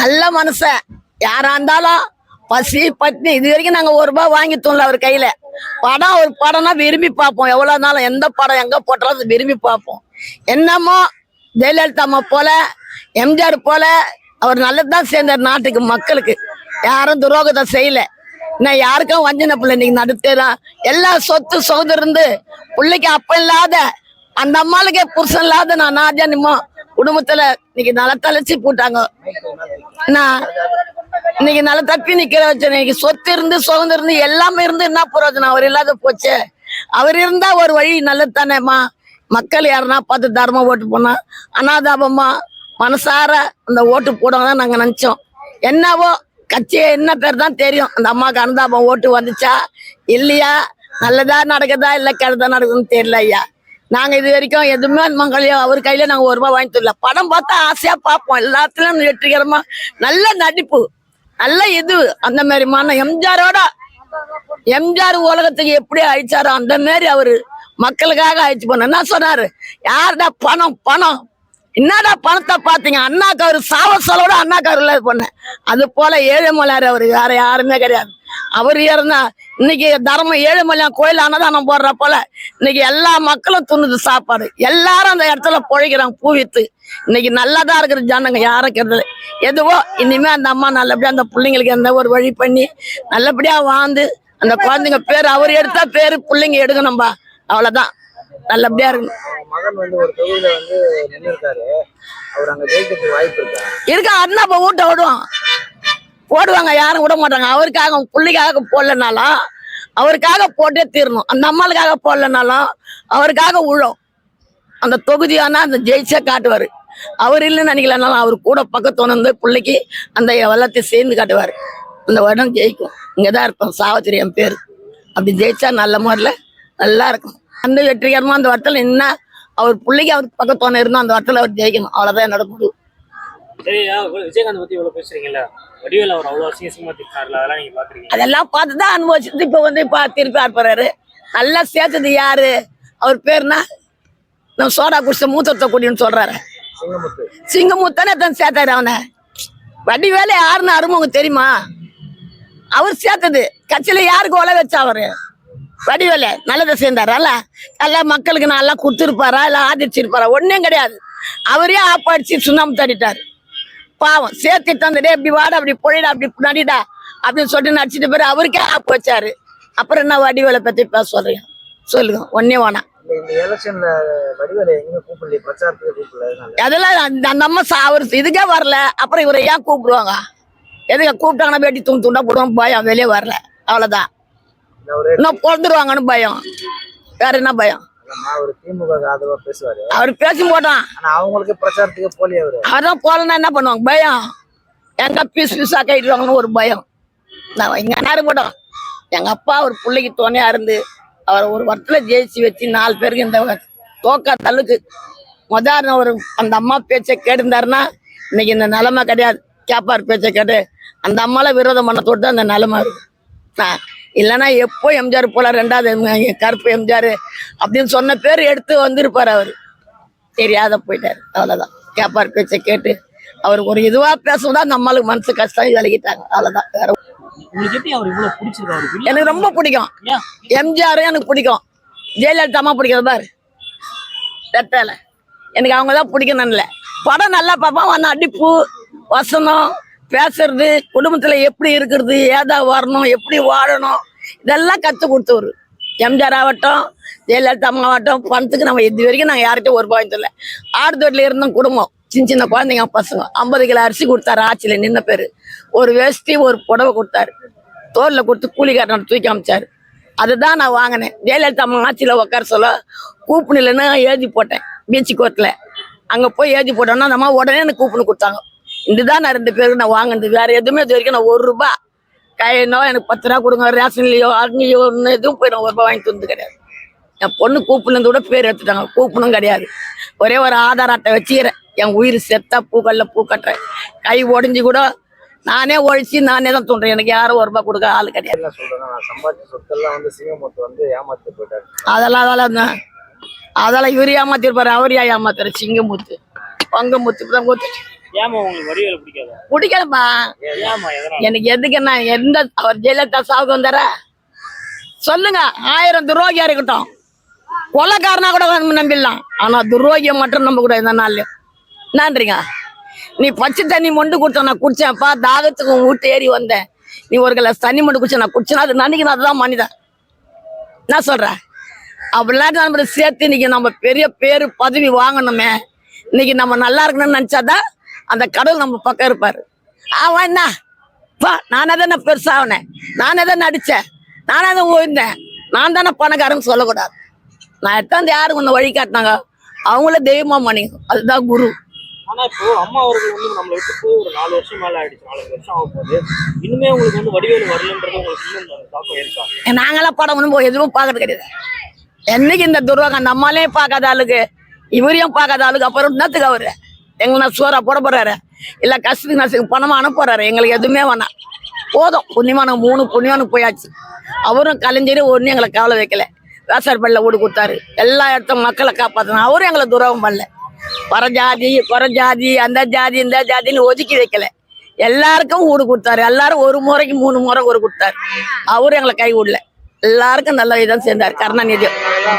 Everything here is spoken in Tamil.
நல்ல மனுஷன் யாரா இருந்தாலும் பசி பட்னி இது வரைக்கும் நாங்க ஒரு ரூபாய் வாங்கி தூணல அவர் கையில. படம் ஒரு படம்னா விரும்பி பார்ப்போம். எவ்வளவு நாளும் எந்த படம் எங்க போட்டாலும் அதை விரும்பி பார்ப்போம். என்னமோ ஜெயலலிதா அம்மா போல எம்ஜிஆர் போல அவர் நல்லதுதான் சேர்ந்தார் நாட்டுக்கு மக்களுக்கு. யாரும் துரோகத்தை செய்யல. என்ன யாருக்கும் வஞ்சனை பிள்ளை இன்னைக்கு நடுத்தேதான் எல்லா சொத்து சொகுது இருந்து பிள்ளைக்கு அப்ப இல்லாத அந்த அம்மாளுக்கே புருஷன் இல்லாத நான் நாஜனிமோ குடும்பத்துல இன்னைக்கு நல்லா தலைச்சி போட்டாங்க. நான் இன்னைக்கு நல்லா தப்பி நிக்கிற வச்சு இன்னைக்கு சொத்து இருந்து சுதந்திரம் இருந்து எல்லாமே இருந்து என்ன பிரயோஜனம் அவர் இல்லாத போச்சு. அவர் இருந்தா ஒரு வழி நல்லது தானேம்மா மக்கள் யாருன்னா பார்த்து தர்மம் ஓட்டு போனா அனாதாபமா மனசார அந்த ஓட்டு போடுவாங்க தான் நாங்க நினைச்சோம். என்னவோ கட்சி என்ன பேர் தான் தெரியும். அந்த அம்மாவுக்கு அனுதாபம் ஓட்டு வந்துச்சா? இல்லையா? நல்லதா நடக்குதா இல்ல கெடுதா நடக்குதுன்னு தெரியல ஐயா. நாங்க இது வரைக்கும் எதுவுமே மங்களையோ அவர் கையில நாங்க ஒரு ரூபாய் வாங்கி தரல படம் பார்த்தா ஆசையா பார்ப்போம். எல்லாத்துலயும் வெற்றிகரமா நல்ல நடிப்பு நல்ல இது. அந்த மாதிரி மான எம்ஜிஆரோட எம்ஜிஆர் உலகத்துக்கு எப்படி அழிச்சாரோ அந்த மாதிரி அவரு மக்களுக்காக அழிச்சு போன என்ன சொன்னாரு? யாருடா பணம் பணம் என்னடா பணத்தை பாத்தீங்க அண்ணாக்கு அவர் சாவ அண்ணாக்கு அவர் பண்ணேன் அது போல ஏழுமலையார் அவரு வேற யாருமே கிடையாது. அவர் இருந்தா இன்னைக்கு தர்மம் ஏழுமலையான் கோயில் அன்னதானம் போடுற போல இன்னைக்கு எல்லா மக்களும் துண்ணுது சாப்பாடு. எல்லாரும் அந்த இடத்துல பொழைக்கிறாங்க பூவித்து இன்னைக்கு நல்லாதான் இருக்கிற ஜனங்க யாரும் கெடுதல எதுவோ இனிமே அந்த அம்மா நல்லபடியா அந்த பிள்ளைங்களுக்கு எந்த ஒரு வழி பண்ணி நல்லபடியா வாழ்ந்து அந்த குழந்தைங்க பேர் அவர் எடுத்தா பேரு பிள்ளைங்க எடுக்கணும்பா. அவ்வளவுதான். நல்லபடியா இருக்கணும். மகன் வந்து ஒரு தொகுதியில வந்து நின்று அவர் அங்க ஜெயிக்கிறதுக்கு வாய்ப்பு இருக்கா? இருக்கா அண்ணா இப்ப வீட்டை விடுவான். போடுவாங்க யாரும் விட மாட்டாங்க. அவருக்காக பிள்ளைக்காக போடலனாலும் அவருக்காக போட்டே தீரணும். அந்த அம்மாளுக்காக போடலனாலும் அவருக்காக உழும். அந்த தொகுதியானா அந்த ஜெயிச்சா காட்டுவாரு. அவர் இல்லைன்னு நினைக்கலனாலும் அவர் கூட பக்கத்து வந்து பிள்ளைக்கு அந்த எல்லாத்தையும் சேர்ந்து காட்டுவார். அந்த இடம் ஜெயிக்கும். இங்கதான் இருக்கும் சாவத்திரி என் பேர். அப்படி ஜெயிச்சா நல்ல முறையில் நல்லா இருக்கும். அந்த வெற்றிகரமா அந்த வட்டத்தில் என்ன அவர் பிள்ளைக்கு அவருக்கு பக்கத்து இருந்தோம் அந்த வட்டத்தில் அவர் ஜெயிக்கணும். அவ்வளவுதான் என்னோட முடிவு. சரியா இவ்வளவு விஜயகாந்த் பத்தி இவ்வளவு பேசுறீங்கல்ல. வடிவேல் அவர் அவ்வளவு அசிங்கமா திட்டாருல அதெல்லாம் நீங்க பாக்குறீங்க. அதெல்லாம் பார்த்து தான் அனுபவிச்சுட்டு இப்போ வந்து இப்போ திருப்பி ஆடுறாரு நல்லா சேர்த்தது யாரு? அவர் பேர்னா நம்ம சோடா குடிச்ச மூத்தத்தை குடின்னு சொல்றாரு. சிங்கமுத்து. சிங்கமுத்தானே தான் சேர்த்தாரு அவனை. வடி வேலை யாருன்னு அருமவங்க தெரியுமா? அவர் சேர்த்தது. கட்சியில யாருக்கு உல வச்சா அவரு? வடிவேலு நல்லதை சேர்ந்தாரல்ல நல்லா மக்களுக்கு நல்லா கொடுத்துருப்பாரா? இல்ல ஆதரிச்சிருப்பாரா? ஒன்றும் கிடையாது. அவரே ஆப்பாடிச்சு சுண்ணாம்பு தட்டிட்டாரு. பாவம் சேர்த்துட்டு வந்துட்டு இப்படி வாடா அப்படி பொழிடா அப்படி நடிடா அப்படின்னு சொல்லிட்டு நடிச்சிட்டு பேர் அவருக்கே ஆப்பு வச்சாரு. அப்புறம் என்ன வடிவேலை பத்தி பேச சொல்றீங்க? சொல்லுங்க ஒன்னே வேணாம். அதெல்லாம் சா- அவர் இதுக்கே வரல. அப்புறம் இவரை ஏன் கூப்பிடுவாங்க? எதுக்கு கூப்பிட்டாங்கன்னா வேட்டி தூண்டு துண்டா போடுவாங்க பயம் வெளியே வரல. ஒரு இன்னும் பிறந்துருவாங்கன்னு பயம். வேற என்ன பயம்? அவர் பேசி போட்டான் ஆனா அவங்களுக்கு பிரச்சாரத்துக்கு போலி அவரு. அவர்தான் போலன்னா என்ன பண்ணுவாங்க? பயம். எங்க பீஸ் பீஸா கைட்டுவாங்கன்னு ஒரு பயம். நான் இங்க நேரம் போட்டோம் எங்க அப்பா ஒரு பிள்ளைக்கு துணையா இருந்து அவர் ஒரு வருஷத்துல ஜெயிச்சு வச்சு நாலு பேருக்கு இந்த தோக்கா தள்ளுக்கு முதல்ல ஒரு அந்த அம்மா பேச்சை கேட்டிருந்தாருன்னா இன்னைக்கு இந்த நிலைமை கிடையாது. கேப்பார் பேச்சை கேட்டு அந்த அம்மால விரோதம் பண்ண தொட்டு அந்த நிலைமை இருக்கு. இல்லைன்னா எப்போ எம்ஜிஆர் போல ரெண்டாவது கருப்பு எம்ஜிஆர் அப்படின்னு சொன்ன பேர் எடுத்து வந்திருப்பாரு அவர். தெரியாத போயிட்டாரு. அவ்வளவுதான். கேப்பார் பேச்சை கேட்டு அவருக்கு ஒரு இதுவா பேசுவதா நம்மளுக்கு மனசு கஷ்டம் விலகிட்டாங்க. அவ்வளவுதான். வேற அவர் அவர் எனக்கு ரொம்ப பிடிக்கும்? எம்ஜிஆரும் எனக்கு பிடிக்கும். ஜெயலலிதா அம்மா பிடிக்கிறது பாரு. ரெட்டல எனக்கு அவங்க தான் பிடிக்கணும் இல்லை. படம் நல்லா பார்ப்பான். அந்த அடிப்பு வசனம் பேசுறது குடும்பத்துல எப்படி இருக்கிறது ஏதா வரணும் எப்படி வாழணும் இதெல்லாம் கத்து கொடுத்தவர். எம்ஜிஆர் ஆகட்டும் ஜெயலலிதா அம்மா ஆகட்டும் பணத்துக்கு நம்ம இது வரைக்கும் நாங்கள் யார்கிட்டயும் ஒரு பாயிண்ட் இல்லை ஆடுதோட்டில் இருந்தோம் குடும்பம் சின்ன சின்ன குழந்தைங்க பசங்க ஐம்பது கிலோ அரிசி கொடுத்தாரு ஆட்சியில நின்ன பேரு. ஒரு வேஷ்டி ஒரு புடவை கொடுத்தாரு. தோல்ல கொடுத்து கூலிக்காரனோட தூக்கி அமைச்சாரு. அதுதான் நான் வாங்கினேன். ஜெயலலிதா அம்மா ஆட்சியில் உட்கார சொல்ல கூப்பிடலன்னு எழுதி போட்டேன் பீச்சு கோர்ட்டில் அங்கே போய் எழுதி போட்டோன்னா அந்த அம்மா உடனே எனக்கு கூப்பன் கொடுத்தாங்க. இதுதான் நான் ரெண்டு பேருக்கு நான் வாங்கினது. வேற எதுவுமே இது வரைக்கும் நான் ஒரு ரூபாய் கையனோ எனக்கு பத்து ரூபா கொடுங்க. ரேஷன்லையோ அங்கேயோ ஒன்று எதுவும் போய் நான் ஒரு ரூபாய் வாங்கி தந்து கிடையாது. என் பொண்ணு கூப்பிலேருந்து கூட பேர் எடுத்துட்டாங்க. கூப்பனும் கிடையாது. ஒரே ஒரு ஆதார் அட்டை வச்சுக்கிறேன். என் உயிர் செத்தா பூக்கல்ல பூ கட்டுறேன். கை ஒடிஞ்சு கூட நானே ஒழிச்சு நானே தான் தோன்றேன் எனக்கு யாரும் ஒரு ரூபாய் கொடுக்க ஆள் கிடையாது. அதெல்லாம் அதெல்லாம் தான் அதெல்லாம் இவர் ஏமாத்திருப்பாரு. அவர் ஏன் ஏமாத்துற சிங்கமுத்து பங்கமுத்து இப்பதான் கொடுத்துட்டு ஏமா உங்களுக்கு வடிவேல பிடிக்காதா? பிடிக்கலப்பா ஏமா எதனால? எனக்கு எதுக்கு நான் எந்த அவர் ஜெயலலிதா சாவுக்கு வந்தார? சொல்லுங்க ஆயிரம் துரோகியா இருக்கட்டும். கொலைக்காரனா கூட நம்பிடலாம். ஆனா துரோகியை மட்டும் நம்ப கூட இந்த நாள்ல. நன்றிங்க நீ பச்சை தண்ணி மொண்டு கொடுத்த நான் குடிச்சேன்ப்பா தாகத்துக்கு வீட்டு ஏறி வந்தேன். நீ ஒரு கிளாஸ் தண்ணி மொண்டு குடிச்ச நான் குடிச்சேன்னா அது நினைக்கணும் அதுதான் மனிதன். நான் சொல்றேன். அப்படிலாம் நம்ம சேர்த்து இன்னைக்கு நம்ம பெரிய பேரு பதவி வாங்கணுமே. இன்னைக்கு நம்ம நல்லா இருக்கணும்னு நினைச்சாதான் அந்த கடவுள் நம்ம பக்கம் இருப்பாரு. அவன் என்ன? பா நான் தானே பெருசாகினேன் நான் எதை நடிச்சேன் நான் எதை ஓய்ந்தேன் நான் தானே பணக்காரன்னு சொல்லக்கூடாது. நான் எத்தாந்து யாருக்கு ஒன்று வழி காட்டினாங்க? அவங்கள தெய்வமா மணி அதுதான் குரு. ஆனா இப்போ அம்மா அவர்கள் வந்து நம்மளை விட்டு போய் ஒரு நாலு வருஷம் மேல ஆயிடுச்சு நாலு வருஷம் ஆக போகுது இன்னுமே உங்களுக்கு வந்து வடிவேலு வரலன்றது உங்களுக்கு இன்னும் அந்த தாக்கம் இருக்கா? நாங்களாம் படம் ஒன்றும் எதுவும் பார்க்கறது கிடையாது. என்னைக்கு இந்த துர்வாங்க அந்த பார்க்காத ஆளுக்கு இவரையும் பார்க்காத ஆளுக்கு அப்புறம் என்னத்துக்கு அவரு? எங்களை சோறா போட போறாரு. இல்ல கஷ்டத்துக்கு நஷ்டத்துக்கு பணமா அனுப்புறாரு எங்களுக்கு எதுவுமே வேணாம். போதும். புண்ணியமான மூணு புண்ணியமானுக்கு போயாச்சு. அவரும் கலைஞரும் ஒன்றும் எங்களை கவலை வைக்கல. வேசார்பள்ளியில் வீடு கொடுத்தாரு. எல்லா இடத்தும் மக்களை காப்பாற்றணும் அவரும் எங்களை துரோகம் பண்ணல. பர ஜாதி குற ஜாதி அந்த ஜாதி இந்த ஜாதின்னு ஒதுக்கி வைக்கல. எல்லாருக்கும் ஊடு கொடுத்தாரு. எல்லாரும் ஒரு முறைக்கு மூணு முறை ஒரு கொடுத்தாரு. அவரும் எங்களை கை விடல. எல்லாருக்கும் நல்ல இதான் சேர்ந்தார் கருணாநிதி.